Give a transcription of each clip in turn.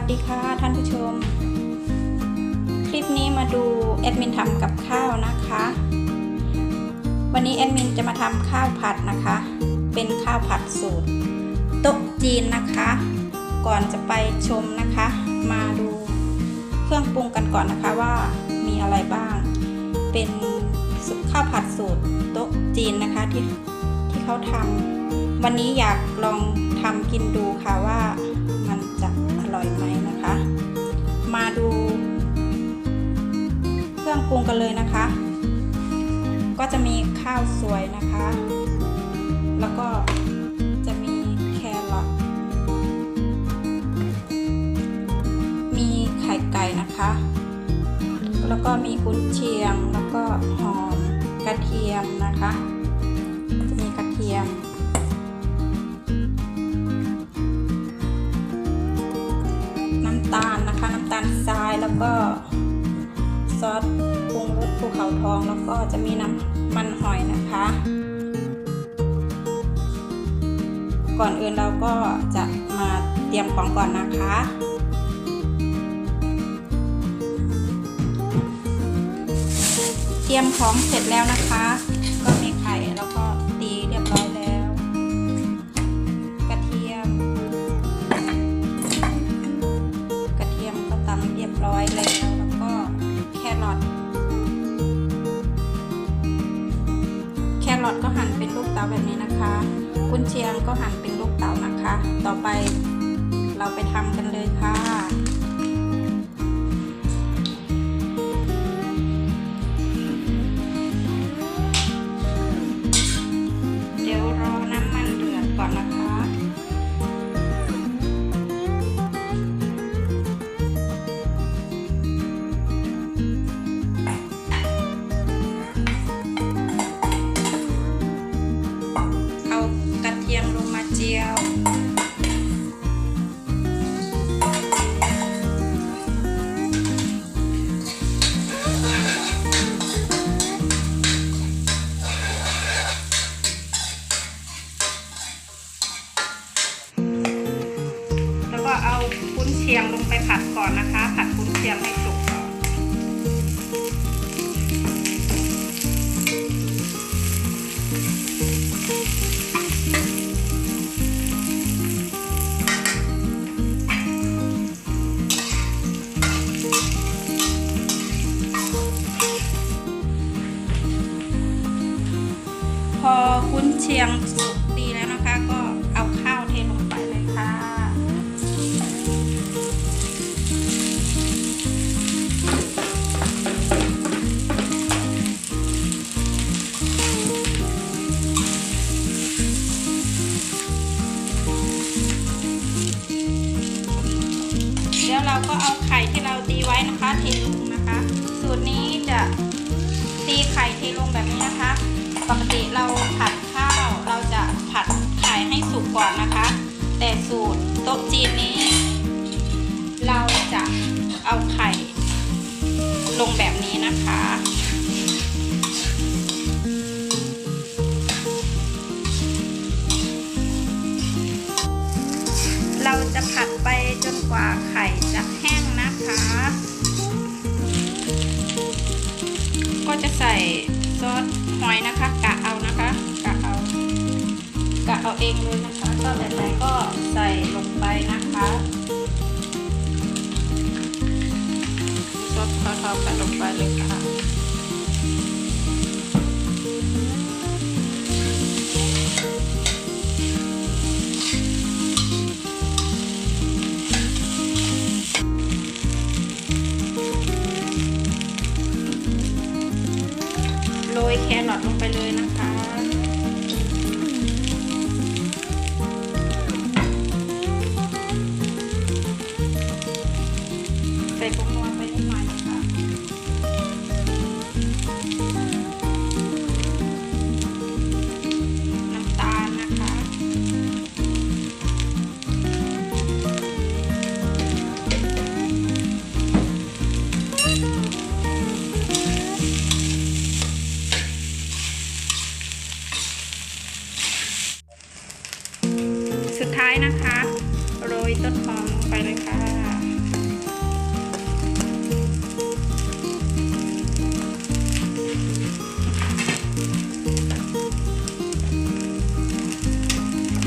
วัสดีค่ะท่านผู้ชม คลิปนี้มาดูแอดมินทำกับข้าวนะคะ วันนี้แอดมินจะมาทำข้าวผัดนะคะ เป็นข้าวผัดสูตรโต๊ะจีนนะคะ ก่อนจะไปชมนะคะ มาดูเครื่องปรุงกันก่อนนะคะว่ามีอะไรบ้าง เป็นข้าวผัดสูตรโต๊ะจีนนะคะที่ที่เขาทำวันนี้อยากลองทำกินดูค่ะว่ามันจะอร่อยไหม รื่องปรุงกันเลยนะคะ ก็จะมีข้าวสวยนะคะ แล้วก็จะมีแครอทมีไข่ไก่นะคะ แล้วก็มีกุนเชียงแล้วก็หอมกระเทียมนะคะจะ ทองแล้วก็จะมีน้ำมันหอยนะคะ ก่อนอื่นเราก็จะมาเตรียมของก่อนนะคะเตรียมของเสร็จแล้วนะคะ เชียงก็หั่นเป็นลูกเต๋านะคะ ต่อไปเราไปทำกันเลยค่ะ ชียงลงไปผัดก่อนนะคะ ผัดคุ้นเชียงให้สุกก่อนพอคุ้นเชียงสุก นะคะเทลงนะคะ สูตรนี้จะตีไข่เทลงแบบนี้นะคะ ปกติเราผัดข้าวเราจะผัดไข่ให้สุกก่อนนะคะ แต่สูตรโต๊ะจีนนี้ เราจะเอาไข่ลงแบบนี้นะคะ ใส่ซอสหอยนะคะกะเอานะคะกะเอากะเอาเองเลยนะคะชอบแบบไหนก็ใส่ลงไปนะคะซอสทอๆกันลงไปเลยค่ะ แครอทลงไปเลยนะคะ ท้ายนะคะ โรยต้นหอมลงไปเลยค่ะ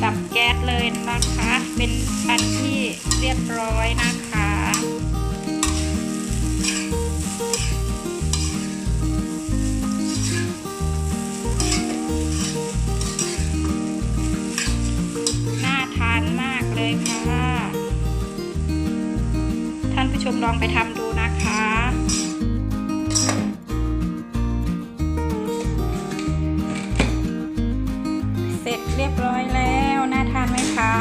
ดับแก๊สเลยนะคะ เป็นอันที่เรียบร้อยนะคะ ท่านผู้ชมลองไปทำดูนะคะเสร็จเรียบร้อยแล้วน่าทานไหมคะ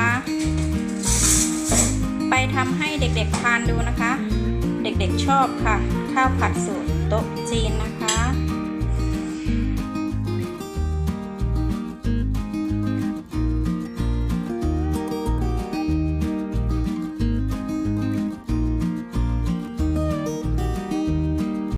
ไปทำให้เด็กๆทานดูนะคะ เด็กๆชอบค่ะ ข้าวผัดสูตรโต๊ะจีนนะคะ